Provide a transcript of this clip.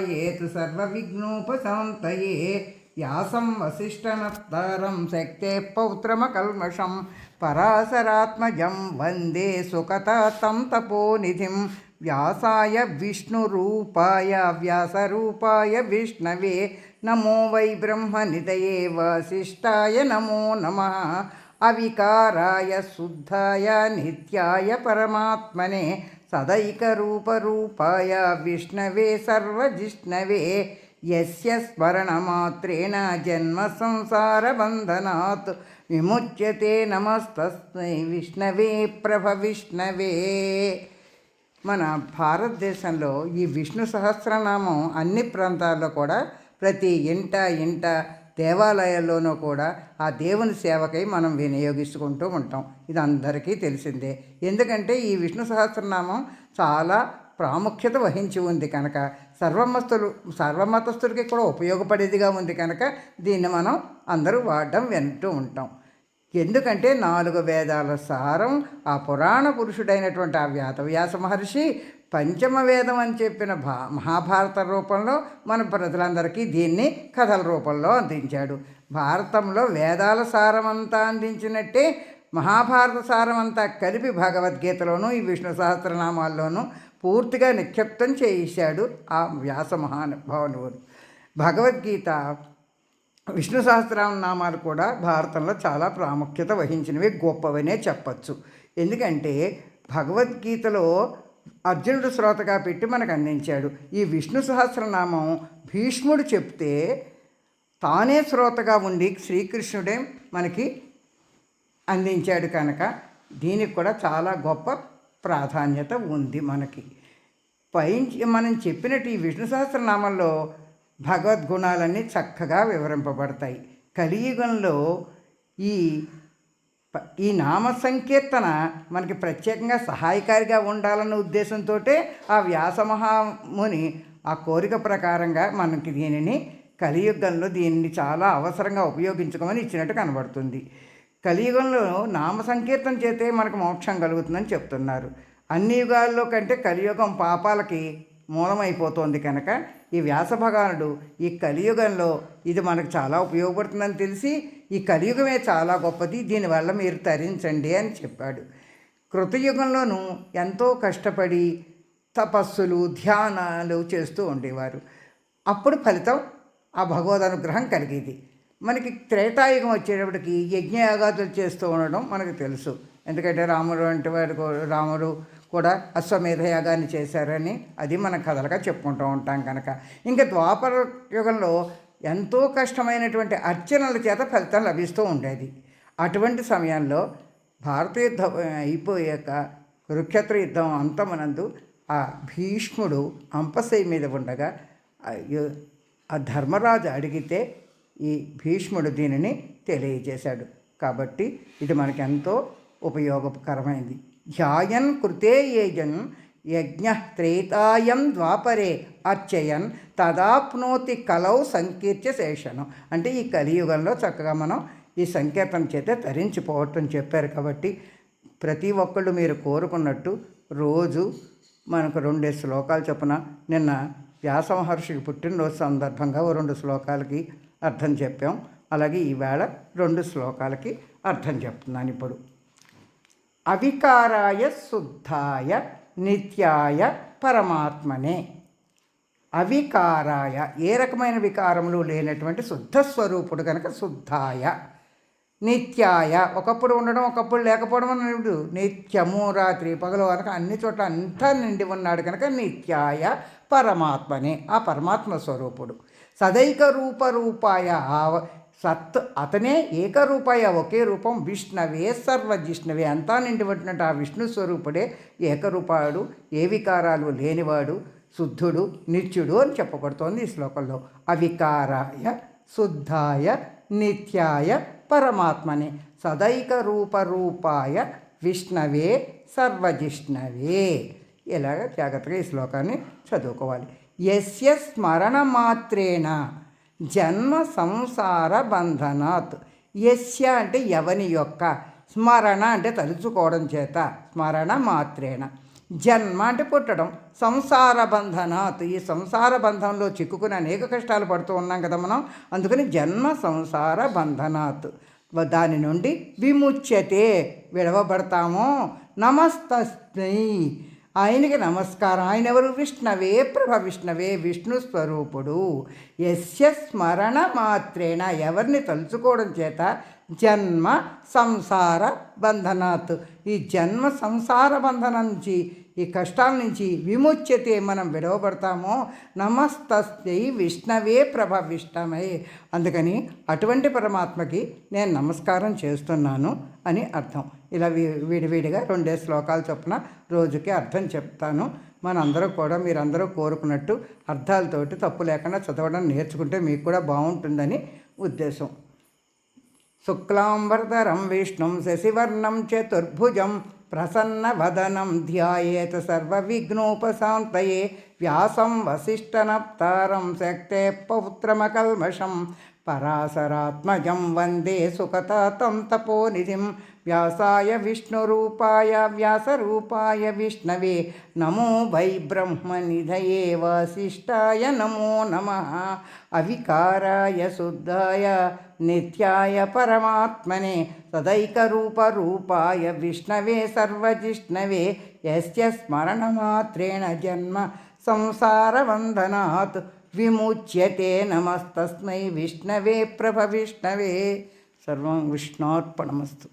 ఏతు సర్వవిఘ్నోపశాంతయే. వ్యాసం వసిష్ఠనప్తారం శక్తే పౌత్రమకల్మషం పరాశరాత్మజం వందే సుకతాతం తపోనిధిం. వ్యాసాయ విష్ణురూపాయ వ్యాసరూపాయ విష్ణవే. నమో వై బ్రహ్మనిదయే వసిష్ఠాయ నమో నమః. అవికారాయ శుద్ధాయ నిత్యాయ పరమాత్మనే సదైకరూపరూపాయ విష్ణవే సర్వజిష్ణవే. యస్య స్మరణమాత్రేణ జన్మ సంసారబంధనాత్ విముచ్యతే నమస్తస్మై విష్ణవే ప్రభ విష్ణవే. మన భారతదేశంలో ఈ విష్ణు సహస్రనామం అన్ని ప్రాంతాల్లో కూడా ప్రతి ఇంట ఇంట దేవాలయాల్లోనూ కూడా ఆ దేవుని సేవకై మనం వినియోగించుకుంటూ ఉంటాం. ఇది అందరికీ తెలిసిందే. ఎందుకంటే ఈ విష్ణు సహస్రనామం చాలా ప్రాముఖ్యత వహించి ఉంది కనుక. సర్వమస్తులు సర్వమతస్థులకి కూడా ఉపయోగపడేదిగా ఉంది కనుక దీన్ని మనం అందరూ వాడడం వింటూ ఉంటాం. ఎందుకంటే నాలుగు వేదాల సారం ఆ పురాణ పురుషుడైనటువంటి ఆ వ్యాస మహర్షి పంచమ వేదం అని చెప్పిన భా మహాభారత రూపంలో మన ప్రజలందరికీ దీన్ని కథల రూపంలో అందించాడు. భారతంలో వేదాల సారమంతా అందించినట్టే మహాభారత సారమంతా కలిపి భగవద్గీతలోనూ ఈ విష్ణు సహస్రనామాల్లోనూ పూర్తిగా నిక్షిప్తం చేశాడు ఆ వ్యాస మహానుభావుడు. భగవద్గీత విష్ణు సహస్రనామాలు కూడా భారతంలో చాలా ప్రాముఖ్యత వహించినవి గొప్పవనే చెప్పచ్చు. ఎందుకంటే భగవద్గీతలో అర్జునుడు శ్రోతగా పెట్టి మనకు అందించాడు. ఈ విష్ణు సహస్రనామం భీష్ముడు చెప్తే తానే శ్రోతగా ఉండి శ్రీకృష్ణుడే మనకి అందించాడు కనుక దీనికి కూడా చాలా గొప్ప ప్రాధాన్యత ఉంది మనకి. పై మనం చెప్పినట్టు ఈ విష్ణు సహస్రనామంలో భగవద్గుణాలన్నీ చక్కగా వివరింపబడతాయి. కలియుగంలో ఈ ఈ నామ సంకీర్తన మనకి ప్రత్యేకంగా సహాయకారిగా ఉండాలన్న ఉద్దేశంతో ఆ వ్యాసమహాముని ఆ కోరిక ప్రకారంగా మనకి దీనిని కలియుగంలో దీనిని చాలా అవసరంగా ఉపయోగించుకోమని ఇచ్చినట్టు కనబడుతుంది. కలియుగంలో నామ సంకీర్తన చేతే మనకు మోక్షం కలుగుతుందని చెప్తున్నారు. అన్ని యుగాల్లో కంటే కలియుగం పాపాలకి మూలమైపోతోంది కనుక ఈ వ్యాసభగవానుడు ఈ కలియుగంలో ఇది మనకు చాలా ఉపయోగపడుతుందని తెలిసి ఈ కలియుగమే చాలా గొప్పది దీనివల్ల మీరు తరించండి అని చెప్పాడు. కృతయుగంలోనూ ఎంతో కష్టపడి తపస్సులు ధ్యానాలు చేస్తూ ఉండేవారు. అప్పుడు ఫలితం ఆ భగవద్ అనుగ్రహం కలిగేది. మనకి త్రేతాయుగం వచ్చేటప్పటికి యజ్ఞయాగాదులు చేస్తూ ఉండడం మనకు తెలుసు. ఎందుకంటే రాముడు వంటి వాడు రాముడు కూడా అశ్వమేధ యాగాన్ని చేశారని అది మన కథలుగా చెప్పుకుంటూ ఉంటాం కనుక ఇంకా ద్వాపర యుగంలో ఎంతో కష్టమైనటువంటి అర్చనల చేత ఫలితం లభిస్తూ ఉండేది. అటువంటి సమయంలో భారత యుద్ధం అయిపోయాక కురుక్షేత్ర యుద్ధం అంతమనందు ఆ భీష్ముడు అంపశై మీద ఉండగా ఆ ధర్మరాజు అడిగితే ఈ భీష్ముడు దీనిని తెలియజేశాడు. కాబట్టి ఇది మనకెంతో ఉపయోగకరమైంది. ధ్యాయన్ కృతే ఏజన్ యజ్ఞ త్రేతాయం ద్వాపరే అర్చయన్ తదాప్నోతి కలౌ సంకీర్త్య శేషను అంటే ఈ కలియుగంలో చక్కగా మనం ఈ సంకేతం చేత తరించిపోవటం చెప్పారు కాబట్టి ప్రతి ఒక్కళ్ళు మీరు కోరుకున్నట్టు రోజు మనకు రెండు శ్లోకాలు చొప్పున నిన్న వ్యాస మహర్షికి పుట్టినరోజు సందర్భంగా ఓ రెండు శ్లోకాలకి అర్థం చెప్పాం. అలాగే ఈవేళ రెండు శ్లోకాలకి అర్థం చెప్తున్నాను ఇప్పుడు. అవికారాయ శుద్ధాయ నిత్యాయ పరమాత్మనే. అవికారాయ ఏ రకమైన వికారములు లేనటువంటి శుద్ధ స్వరూపుడు కనుక శుద్ధాయ. నిత్యాయ ఒకప్పుడు ఉండడం ఒకప్పుడు లేకపోవడం అన్నాడు నిత్యము రాత్రి పగలు కనుక అన్ని చోట్ల అంతా నిండి ఉన్నాడు కనుక నిత్యాయ పరమాత్మనే ఆ పరమాత్మ స్వరూపుడు. సదైక రూప రూపాయ సత్ అతనే ఏకరూపాయ ఒకే రూపం విష్ణవే సర్వజిష్ణవే అంతా నిండిపెట్టినట్టు ఆ విష్ణు స్వరూపుడే ఏకరూపాడు ఏ వికారాలు లేనివాడు శుద్ధుడు నిత్యుడు అని చెప్పబడుతోంది ఈ శ్లోకంలో. అవికారాయ శుద్ధాయ నిత్యాయ పరమాత్మనే. సదైక రూపరూపాయ విష్ణవే సర్వజిష్ణవే. ఇలాగ జాగ్రత్తగా ఈ శ్లోకాన్ని చదువుకోవాలి. ఎస్య స్మరణ మాత్రేణ జన్మ సంసార బంధనాత్. యస్య అంటే ఎవని యొక్క. స్మరణ అంటే తలుచుకోవడం చేత. స్మరణ మాత్రేణ. జన్మ అంటే పుట్టడం. సంసార బంధనాత్. ఈ సంసార బంధంలో చిక్కుకుని అనేక కష్టాలు పడుతూ ఉన్నాం కదా మనం. అందుకని జన్మ సంసార బంధనాత్. దాని నుండి విముచ్యతే. విడవబడతాము. నమస్తస్మై. ఆయనకి నమస్కారం. ఆయన ఎవరు విష్ణవే ప్రభ విష్ణవే విష్ణు స్వరూపుడు. యస్య స్మరణ మాత్రేణ. ఎవరిని తలుచుకోవడం చేత జన్మ సంసార బంధనాత్. ఈ జన్మ సంసార బంధనం నుంచి ఈ కష్టాల నుంచి విముచ్యతే మనం విడవబడతామో నమస్తస్యై విష్ణవే ప్రభ అందుకని అటువంటి పరమాత్మకి నేను నమస్కారం చేస్తున్నాను అని అర్థం. ఇలా వి- విడివిడిగా రెండే శ్లోకాలు చొప్పున రోజుకి అర్థం చెప్తాను. మనందరూ కూడా మీరందరూ కోరుకున్నట్టు అర్థాలతోటి తప్పు లేకుండా చదవడం నేర్చుకుంటే మీకు కూడా బాగుంటుందని ఉద్దేశం. शुक्लांबरतरम विष्णु शशिवर्णम चतुर्भुज प्रसन्न वदनम ध्यात सर्विघ्नोपात వ్యాసం వసిష్ఠనప్తారం శక్తే పౌత్రమకల్మషం పరాశరాత్మజం వందే సుకతాతం తపోనిధిం. వ్యాసాయ విష్ణురూపాయ వ్యాసరూపాయ విష్ణవే నమో వై బ్రహ్మనిధయే వసిష్ఠాయ నమో నమ. అవికారాయ శుద్ధాయ నిత్యాయ పరమాత్మనే సదైకరూపరూపాయ విష్ణవే సర్వజిష్ణవే. యస్య స్మరణమాత్రేణ జన్మ సంసారవందనాత్ విముచ్యతే నమస్తస్మై విష్ణవే ప్రభ విష్ణవే సర్వం విష్ణార్పణమస్తు